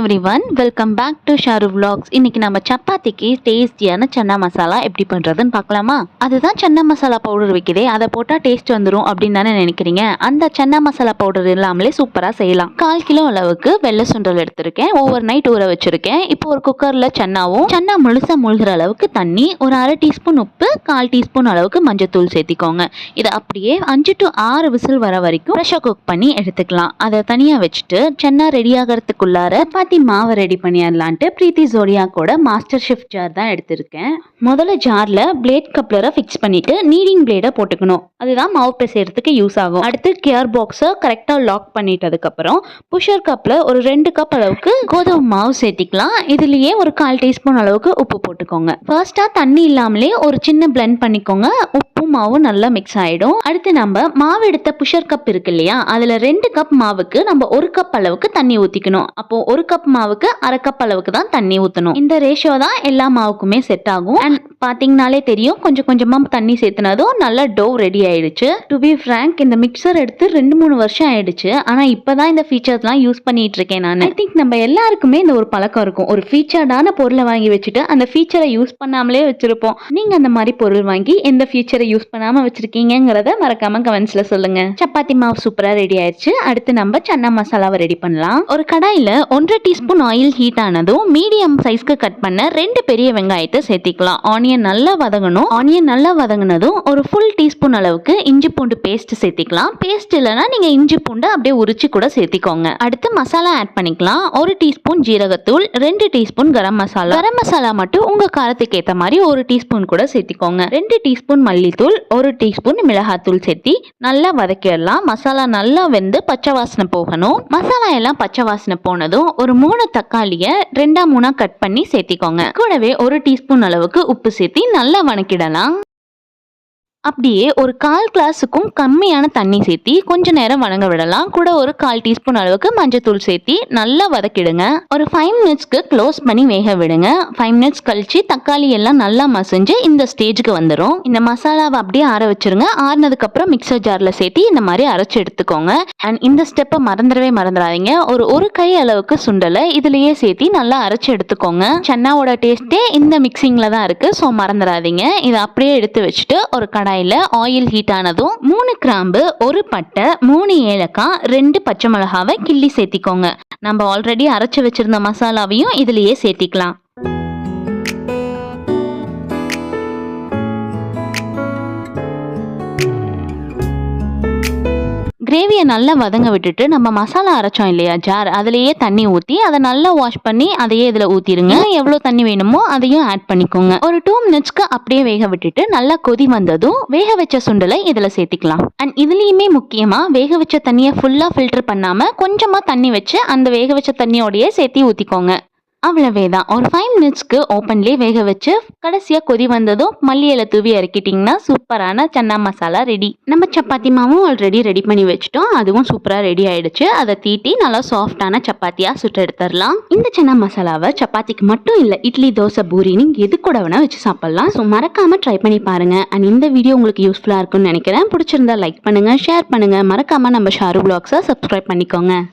Everyone welcome back to Sharu vlogs. இன்னைக்கு நம்ம சப்பாத்திக்கு டேஸ்டியான சன்னா மசாலா எப்படி பண்ணுறதுன்னு பார்க்கலாமா? அதுதான் சன்னா மசாலா பவுடர் வைக்கிறே அதை போட்டால் டேஸ்ட் வந்துடும் அப்படின்னு தானே நினைக்கிறீங்க? அந்த சன்னா மசாலா பவுடர் இல்லாமலே சூப்பராக செய்யலாம். கால் கிலோ அளவுக்கு வெள்ளை சுண்டல் எடுத்திருக்கேன். ஓவர் நைட் ஊற வச்சிருக்கேன். இப்போ ஒரு குக்கரில் சன்னாவும் சன்னா முழுசாக முழுகிற அளவுக்கு தண்ணி ஒரு அரை டீஸ்பூன் உப்பு கால் டீஸ்பூன் அளவுக்கு மஞ்சத்தூள் சேர்த்திக்கோங்க. இதை அப்படியே அஞ்சு டு ஆறு விசில் வர வரைக்கும் ஃப்ரெஷ்ஷாக குக் பண்ணி எடுத்துக்கலாம். அதை தனியாக வச்சுட்டு சென்னா ரெடி ஆகிறதுக்குள்ளார சப்பாத்தி மாவை ரெடி பண்ணிடலான்ட்டு பிரீத்தி ஜோடியாக்கோட மாஸ்டர் ஷெஃப் ஜார் தான் எடுத்திருக்கேன். முதல்ல ஜாரில் பிளேட் கப்ளரை ஃபிக்ஸ் பண்ணிட்டு நீடிங் பிளேடை போட்டுக்கணும். அதுதான் மாவு பிசைறதுக்கு யூஸ் ஆகும். அடுத்து கேர் பாக்ஸை கரெக்டாக லாக் பண்ணிட்டதுக்கப்புறம் புஷர் கப்பில் ஒரு ரெண்டு கப் அளவுக்கு கோதுமை மாவு சேர்த்திக்கலாம். இதுலேயே ஒரு கால் டீஸ்பூன் அளவுக்கு உப்பு போட்டுக்கோங்க. ஃபர்ஸ்ட்டாக தண்ணி இல்லாமலே ஒரு சின்ன பிளெண்ட் பண்ணிக்கோங்க. உப்பும் மாவும் நல்லா மிக்ஸ் ஆகிடும் அடுத்து நம்ம மாவு எடுத்த புஷர் கப் இருக்கு இல்லையா? அதில் ரெண்டு கப் மாவுக்கு நம்ம ஒரு கப் அளவுக்கு தண்ணி ஊற்றிக்கணும் அப்போ ஒரு கப் மாவுக்கு அரை கப் அளவுக்கு தான் தண்ணி ஊற்றணும் இந்த ரேஷியோ தான் எல்லா மாவுக்குமே செட் ஆகும். அண்ட் பார்த்தீங்கனாலே தெரியும் கொஞ்சம் கொஞ்சமாக தண்ணி சேர்த்துனதும் நல்லா டோ ரெடி ஆயிடுச்சு. டு பி ஃப்ரேங்க் இந்த மிக்சர் எடுத்து ரெண்டு மூணு வருஷம் ஆயிடுச்சு. ஆனால் இப்போ தான் இந்த ஃபீச்சர்ஸ்லாம் யூஸ் பண்ணிட்டு இருக்கேன் நான். ஐ திங்க் நம்ம எல்லாருக்குமே இந்த ஒரு பழக்கம் இருக்கும். ஒரு ஃபீச்சர்டான பொருளை வாங்கி வச்சுட்டு அந்த ஃபீச்சரை யூஸ் பண்ணாமலே வச்சிருப்போம். நீங்கள் அந்த மாதிரி பொருள் வாங்கி எந்த ஃபீச்சரை யூஸ் பண்ணாமல் வச்சுருக்கீங்கிறத மறக்காம கமெண்ட்ஸில் சொல்லுங்கள் சப்பாத்தி மாவு சூப்பராக ரெடி ஆயிடுச்சு. அடுத்து நம்ம சன்னா மசாலாவை ரெடி பண்ணலாம். ஒரு கடாயில் ஒன்றரை டீஸ்பூன் ஆயில் ஹீட் ஆனதும் மீடியம் சைஸ்க்கு கட் பண்ண ரெண்டு பெரிய வெங்காயத்தை சேர்த்திக்கலாம். ஆனியன் நல்லா வதங்கணும். ஆனியன் நல்லா வதங்கினதும் ஒரு ஃபுல் டீஸ்பூன் அளவுக்கு இஞ்சி பூண்டு பேஸ்ட் சேர்த்திக்கலாம். பேஸ்ட் இல்லைன்னா நீங்கள் இஞ்சி பூண்டு அப்படியே உரிச்சு கூட சேர்த்திக்கோங்க. அடுத்து மசாலா ஆட் பண்ணிக்கலாம். ஒரு டீஸ்பூன் ஜீரகத்தூள் ரெண்டு டீஸ்பூன் கரம் மசாலா. கரம் மசாலா மட்டும் உங்கள் காரத்துக்கு ஏற்ற மாதிரி ஒரு டீஸ்பூன் கூட சேர்த்திக்கோங்க. ரெண்டு டீஸ்பூன் தூள் ஒரு டீஸ்பூன் மிளகாத்தூள் சேர்த்தி நல்லா வதக்கிடலாம். மசாலா நல்லா வெந்து பச்சை வாசனை போகணும். மசாலா எல்லாம் பச்சை வாசனை போனதும் ஒரு மூணு தக்காளியை ரெண்டா மூணா கட் பண்ணி சேர்த்திக்கோங்க. கூடவே ஒரு டீஸ்பூன் அளவுக்கு உப்பு சேர்த்தி நல்லா வணக்கிடலாம். அப்படியே ஒரு கால் கிளாஸுக்கும் கம்மியான தண்ணி சேர்த்தி கொஞ்ச நேரம் வணங்க விடலாம். கூட ஒரு கால் டீஸ்பூன் அளவுக்கு மஞ்சத்தூள் சேர்த்தி நல்லா வதக்கிடுங்க. ஒரு ஃபைவ் மினிட்ஸ்க்கு க்ளோஸ் பண்ணி வேக விடுங்க. ஃபைவ் மினிட்ஸ் கழிச்சு தக்காளி எல்லாம் நல்லா மசிஞ்சு இந்த ஸ்டேஜுக்கு வந்துடும் இந்த மசாலாவை அப்படியே ஆற வச்சிருங்க. ஆறுனதுக்கு அப்புறம் மிக்சர் ஜார்ல சேர்த்தி இந்த மாதிரி அரைச்சு எடுத்துக்கோங்க. அண்ட் இந்த ஸ்டெப்பை மறந்துடவே மறந்துடாதீங்க. ஒரு ஒரு கை அளவுக்கு சுண்டலை இதுலயே சேர்த்தி நல்லா அரைச்சு எடுத்துக்கோங்க. சென்னாவோட டேஸ்ட்டே இந்த மிக்சிங்ல தான் இருக்கு. ஸோ மறந்துடாதீங்க. இதை அப்படியே எடுத்து வச்சுட்டு ஒரு கடை கடாயில் ஆயில் ஹீட் ஆனதும் மூணு கிராம்பு ஒரு பட்டை மூணு ஏலக்காய் ரெண்டு பச்சை மிளகாவை கிள்ளி சேர்த்திக்கோங்க. நம்ம ஆல்ரெடி அரைச்சி வச்சிருந்த மசாலாவையும் இதுலேயே சேர்த்திக்கலாம். கிரேவியை நல்லா வதங்க விட்டுட்டு நம்ம மசாலா அரைச்சோம் இல்லையா ஜார் அதுலேயே தண்ணி ஊற்றி அதை நல்லா வாஷ் பண்ணி அதையே இதில் ஊற்றிடுங்க எவ்வளோ தண்ணி வேணுமோ அதையும் ஆட் பண்ணிக்கோங்க. ஒரு டூ மினிட்ஸ்க்கு அப்படியே வேக விட்டுட்டு நல்லா கொதி வந்ததும் வேக வச்ச சுண்டலை இதில் சேர்த்திக்கலாம். அண்ட் இதுலேயுமே முக்கியமாக வேக வச்ச தண்ணியை ஃபுல்லாக ஃபில்டர் பண்ணாமல் கொஞ்சமாக தண்ணி வச்சு அந்த வேக வச்ச தண்ணியோடையே சேர்த்தி ஊற்றிக்கோங்க அவ்வளவே தான் ஒரு ஃபைவ் மினிட்ஸ்க்கு ஓப்பன்லேயே வேக வச்சு கடைசியாக கொதி வந்ததும் மல்லி தூவி இறக்கிட்டிங்கன்னா சூப்பரான சன்னா மசாலா ரெடி நம்ம சப்பாத்தி மாவும் ஆல்ரெடி ரெடி பண்ணி வச்சுட்டோம். அதுவும் சூப்பராக ரெடி ஆயிடுச்சு. அதை தீட்டி நல்லா சாஃப்டான சப்பாத்தியாக சுட்டு எடுத்துடலாம். இந்த சன்னா மசாலாவை சப்பாத்திக்கு மட்டும் இல்லை இட்லி தோசை பூரின்னு நீங்கள் எது கூட வேணால் வச்சு சாப்பிட்லாம். ஸோ மறக்காமல் ட்ரை பண்ணி பாருங்கள் அண்ட் இந்த வீடியோ உங்களுக்கு யூஸ்ஃபுல்லாக இருக்கும்னு நினைக்கிறேன். பிடிச்சிருந்தா லைக் பண்ணுங்கள் ஷேர் பண்ணுங்கள் மறக்காமல் நம்ம ஷாரு பிளாக்ஸை சப்ஸ்கிரைப் பண்ணிக்கோங்க.